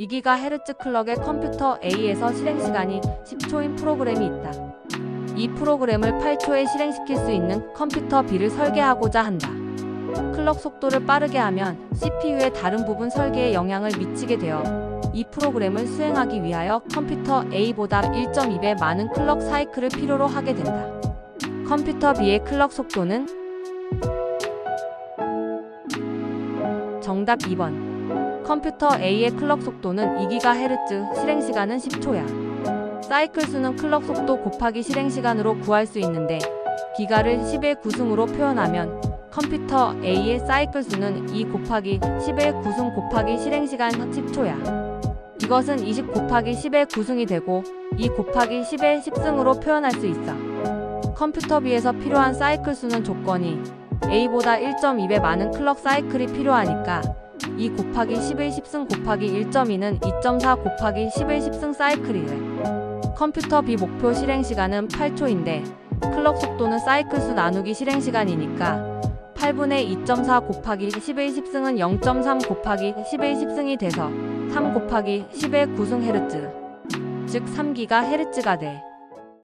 2GHz 클럭의 컴퓨터 A에서 실행시간이 10초인 프로그램이 있다. 이 프로그램을 8초에 실행시킬 수 있는 컴퓨터 B를 설계하고자 한다. 클럭 속도를 빠르게 하면 CPU의 다른 부분 설계에 영향을 미치게 되어 이 프로그램을 수행하기 위하여 컴퓨터 A보다 1.2배 많은 클럭 사이클을 필요로 하게 된다. 컴퓨터 B의 클럭 속도는 정답 2번. 컴퓨터 A의 클럭 속도는 2GHz, 실행 시간은 10초야. 사이클 수는 클럭 속도 곱하기 실행 시간으로 구할 수 있는데 기가를 10의 구승으로 표현하면 컴퓨터 A의 사이클 수는 2 곱하기 10의 구승 곱하기 실행 시간 10초야. 이것은 20 곱하기 10의 구승이 되고 2 곱하기 10의 10승으로 표현할 수 있어. 컴퓨터 B에서 필요한 사이클 수는 조건이 A보다 1.2배 많은 클럭 사이클이 필요하니까 2 곱하기 10의 10승 곱하기 1.2는 2.4 곱하기 10의 10승 사이클이래. 컴퓨터 B 목표 실행 시간은 8초인데 클럭 속도는 사이클 수 나누기 실행 시간이니까 8분의 2.4 곱하기 10의 10승은 0.3 곱하기 10의 10승이 돼서 3 곱하기 10의 9승 헤르츠 즉 3기가 헤르츠가 돼.